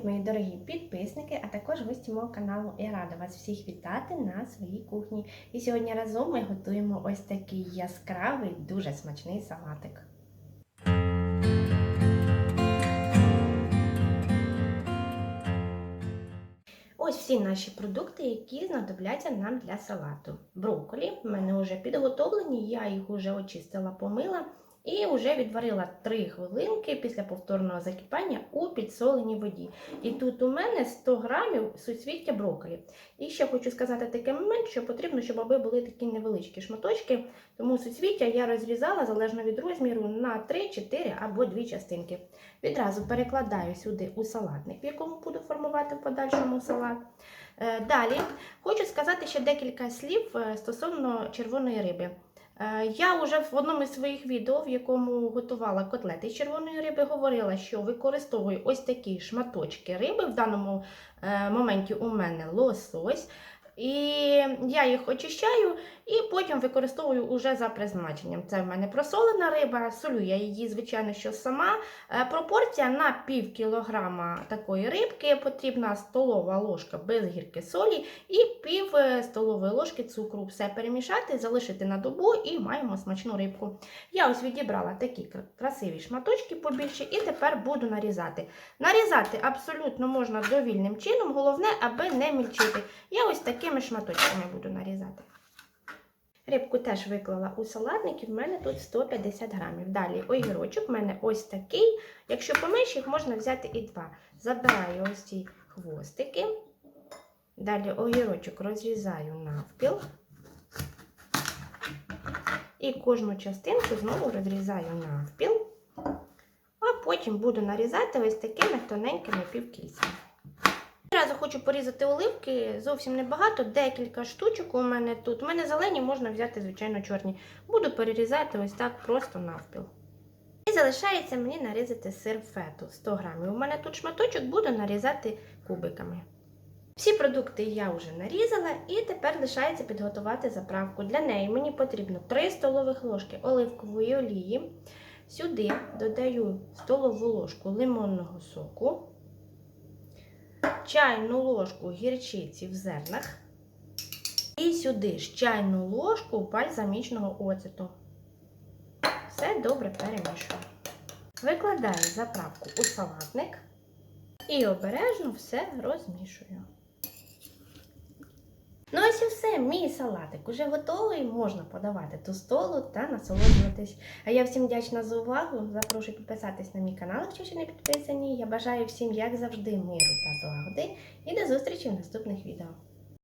Привіт, мої дорогі підписники, а також гості мого каналу. Я рада вас всіх вітати на своїй кухні. І сьогодні разом ми готуємо ось такий яскравий, дуже смачний салатик. Ось всі наші продукти, які знадобляться нам для салату. Брокколі в мене вже підготовлені, я їх вже очистила, помила і вже відварила 3 хвилинки після повторного закипання у підсоленій воді. І тут у мене 100 грамів суцвіття брокколі. І ще хочу сказати такий момент, що потрібно, щоб аби були такі невеличкі шматочки, тому суцвіття я розрізала залежно від розміру на 3, 4 або 2 частинки. Відразу перекладаю сюди у салатник, в якому буду формувати в подальшому салат. Е, Далі хочу сказати ще декілька слів е, стосовно червоної риби. Е, Я вже в одному із своїх відео, в якому готувала котлети з червоної риби, говорила, що використовую ось такі шматочки риби. В даному е, моменті у мене лосось. І я їх очищаю і потім використовую уже за призначенням. Це в мене просолена риба, солю я її, звичайно, що сама. Е, Пропорція на пів кілограма такої рибки потрібна столова ложка без гірки солі і пів е, столової ложки цукру. Все перемішати, залишити на добу і маємо смачну рибку. Я ось відібрала такі красиві шматочки побільше і тепер буду нарізати. Нарізати абсолютно можна довільним чином, головне, аби не мільчити. Я ось такими шматочками буду нарізати. Рибку теж виклала у салатник, і в мене тут 150 грамів. Далі огірочок в мене ось такий. Якщо поменше, їх можна взяти і два. Забираю ось ці хвостики. Далі огірочок розрізаю навпіл. І кожну частинку знову розрізаю навпіл. А потім буду нарізати ось такими тоненькими півкільцями. Одразу хочу порізати оливки, зовсім небагато, декілька штучок у мене тут. У мене зелені можна взяти, звичайно, чорні. Буду перерізати ось так просто навпіл. І залишається мені нарізати сир фету 100 грамів. У мене тут шматочок буду нарізати кубиками. Всі продукти я вже нарізала і тепер лишається підготувати заправку. Для неї мені потрібно 3 столових ложки оливкової олії. Сюди додаю столову ложку лимонного соку чайну ложку гірчиці в зернах і сюди ж чайну ложку бальзамічного оцету. Все добре перемішую. Викладаю заправку у салатник і обережно все розмішую. Ну ось і все, мій салатик уже готовий, можна подавати до столу та насолоджуватись. А я всім вдячна за увагу. Запрошую підписатись на мій канал, якщо ще не підписані. Я бажаю всім, як завжди, миру та злагоди. І до зустрічі в наступних відео.